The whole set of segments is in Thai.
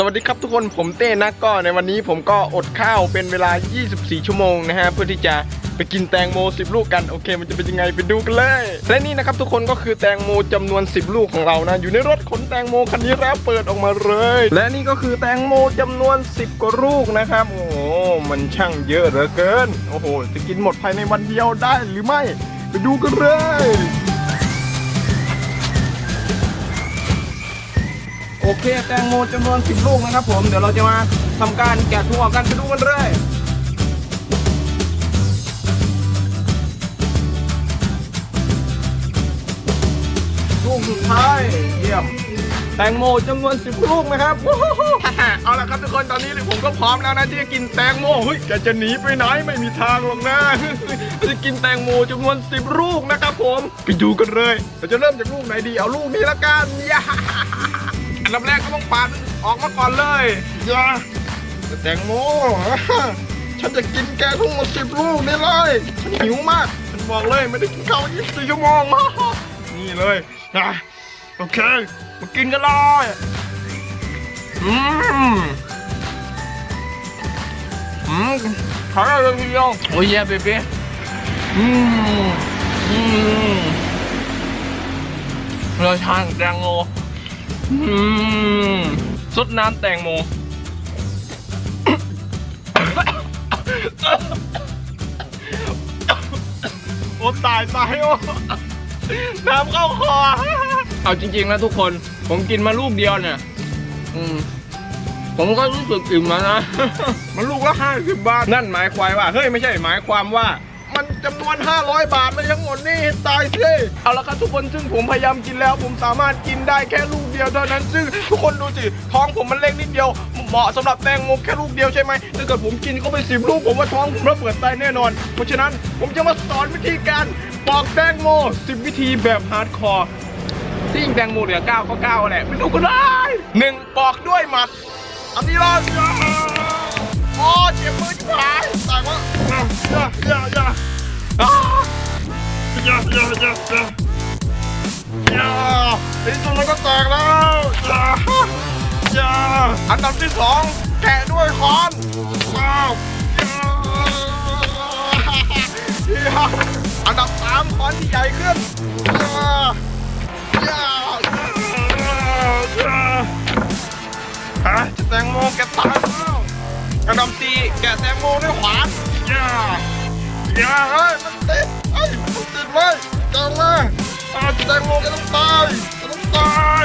สวัสดีครับทุกคนผมเต้นะก็ในวันนี้ผมก็อดข้าวเป็นเวลา 24 ชั่วโมงนะฮะเพื่อที่จะไปกินแตงโม 10 ลูกกันโอเค มันจะเป็นยังไงไปดูกันเลย และนี่นะครับทุกคนก็คือแตงโมจำนวน 10 ลูกของเรานะ อยู่ในรถขนแตงโมคันนี้แล้วเปิดออกมาเลย และนี่ก็คือแตงโมจำนวน 10 กว่าลูกนะครับ โอ้โหมันช่างเยอะเหลือเกิน โอ้โห จะกินหมดภายในวันเดียวได้หรือไม่ ไปดูกันเลย โอเค แตงโมจำนวน 10 ลูกนะครับผมเดี๋ยวเราจะมาทำการแกะถุงออกกันไปดูกันเลยลูกสุดท้ายเยี่ยมแตงโมจำนวน 10 ลูกนะครับ เอาละครับทุกคนตอนนี้ผมก็พร้อมแล้วนะที่จะกินแตงโมเฮ้ยแกจะหนีไปไหนไม่มีทางหรอกนะจะกินแตงโมจำนวน 10 ลูกนะครับผมไปดูกันเลยเราจะเริ่มจากลูกไหนดีเอาลูกนี้ละกันย่า อันดับแรกก็ต้องปาดออกมาก่อนเลยอย่าแตงโมฉันจะกินแกทั้งหมดสิบลูกนี่เลยฉันหิวมาก ฉันบอกเลยไม่ได้กินข้าว24ชั่วโมงนี่เลยนะโอเค มากินกันเลยอืมอืมขายอะไรทีเดียวโอ้ยเย่เบเบ้อืมอืมรสชาติแตงโมอืม สดน้ำแตงโม โอ้ตายตายโอ้น้ำเข้าคอ เอาจริงๆนะทุกคน ผมกินมาลูกเดียวเนี่ยอืมผมก็รู้สึกอิ่มแล้วนะ มันลูกละห้าสิบบาท นั่นหมายความว่า เฮ้ย ไม่ใช่หมายความว่า มันจำนวน 500 บาทไม่ทั้งหมดนี่ตายสิเอาละครับทุกคนซึ่งผมพยายามกินแล้ว ผมสามารถกินได้แค่ลูกเดียวเท่านั้น ซึ่งทุกคนดูสิท้องผมมันเล็กนิดเดียวเหมาะสำหรับแตงโมแค่ลูกเดียวใช่ไหมถ้าเกิดผมกินเข้าไปสิบลูกผมว่าท้องผมระเบิดตายแน่นอน เพราะฉะนั้นผมจะมาสอนวิธีการปอกแตงโม10 วิธีแบบฮาร์ดคอร์ที่ยิงแตงโมเหลือ9ก็9แหละไม่ดูก็ได้หนึ่งปอกด้วยหมัดอันนี้เลยโอ้เจ็บมือชิบหายแต่ว่าอย่าอย่าอย่า อย่าอย่าอย่าอย่าอย่าในที่สุดมันก็แตกแล้วอย่าอย่าอันดับที่สองแกะด้วยค้อนว้าวอย่าอย่าอันดับสามค้อนที่ใหญ่ขึ้นอย่าอย่าอย่าฮะแตงโมแกตายแล้วกระดำตีแกะแตงโมด้วยขวานอย่าอย่าเฮ้ย แตงโมแกต้องตายแกต้องตาย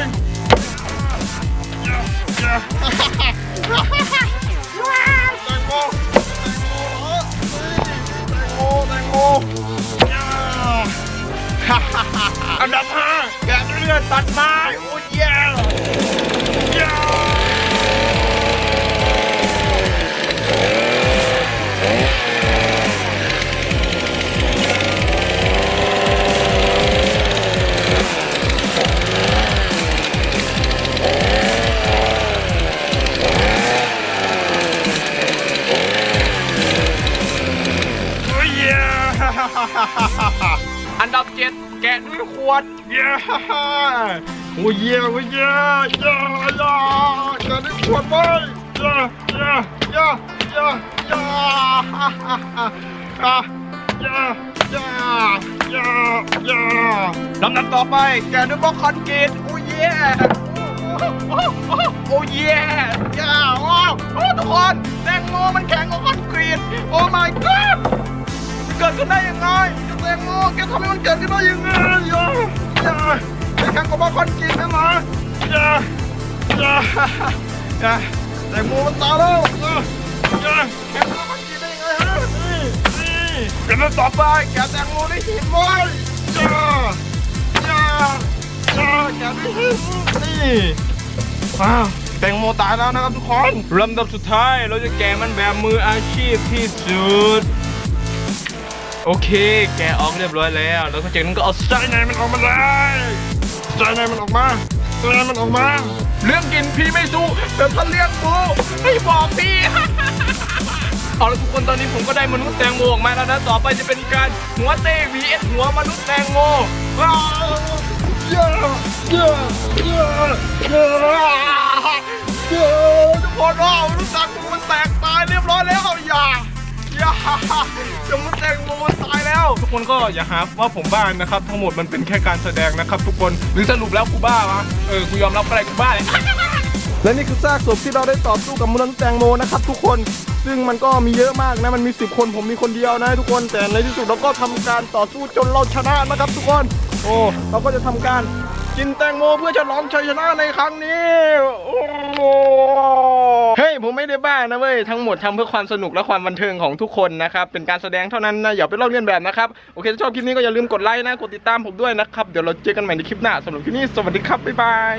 อันดับเจ็ดแกะด้วยขวดเย้โอ้ยเย้โอ้ยเย้เย้เย้แกะด้วยขวดไปเย้เย้เย้เย้เย้อะเย้เย้เย้เย้ลำดับต่อไปแกะด้วยบล็อกคอนกรีตโอ้ยเย้โอ้ยเย้เย้ว้าวโอ้ทุกคนแตงโมมันแข็งกว่าคอนกรีตโอ้ my god เกิดขึ้นได้ยังไงแตงโมแกทำให้มันเกิดขึ้นได้ยังไงอย่าอย่าไอ้แข่งกับบอลคอนกรีตนะหมาอย่าอย่าอย่าแตงโมมันตายแล้วอย่าอย่าแข่งกับบอลคอนกรีตได้ยังไงฮะนี่นี่กันต่อไปแกแตงโมได้หินไว้อย่าอย่าอย่าแกได้หินนี่อ้าวแตงโมตายแล้วนะครับทุกคนลำดับสุดท้ายเราจะแกะมันแบบมืออาชีพที่สุด โอเค แกะออกเรียบร้อยแล้ว แล้วก็จากนั้นก็เอาไส้ในมันออกมาเลยไส้ในมันออกมาไส้ในมันออกมา เรื่องกินพี่ไม่สู้แต่ถ้าเลี้ยงปูให้บอกพี่ เอาละทุกคนตอนนี้ผมก็ได้มนุษย์แตงโมออกมาแล้วนะ ต่อไปจะเป็นการหัวเต้ vs หัวมนุษย์แตงโมว้าวเยอะเยอะเยอะเยอะเยอะคนอ้าวรู้จักมันแตกตายเรียบร้อยแล้วอย่าอย่า จะมันแตกโมตายแล้ว ทุกคนก็อย่าหาว่าผมบ้านะครับ ทั้งหมดมันเป็นแค่การแสดงนะครับ ทุกคนหรือสรุปแล้วกูบ้าวะเออกูยอมรับอะไรกูบ้าเลยและนี่คือซากศพที่เราได้ต่อสู้กับมนุลแตงโมนะครับ ทุกคนซึ่งมันก็มีเยอะมากนะ มันมี 10 คนผมมีคนเดียวนะทุกคน แต่ในที่สุดเราก็ทำการต่อสู้จนเราชนะนะครับ ทุกคน โอ้เราก็จะทำการ กินแตงโมเพื่อฉลองชัยชนะในครั้งนี้โอ้เฮ้ยผมไม่ได้บ้านะเว้ยทั้งหมดทำเพื่อความสนุกและความบันเทิงของทุกคนนะครับเป็นการแสดงเท่านั้นนะอย่าไปลอกเลียนแบบนะครับโอเคถ้าชอบคลิปนี้ก็อย่าลืมกดไลค์นะกดติดตามผมด้วยนะครับเดี๋ยวเราเจอกันใหม่ในคลิปหน้าสำหรับคลิปนี้สวัสดีครับบ๊ายบาย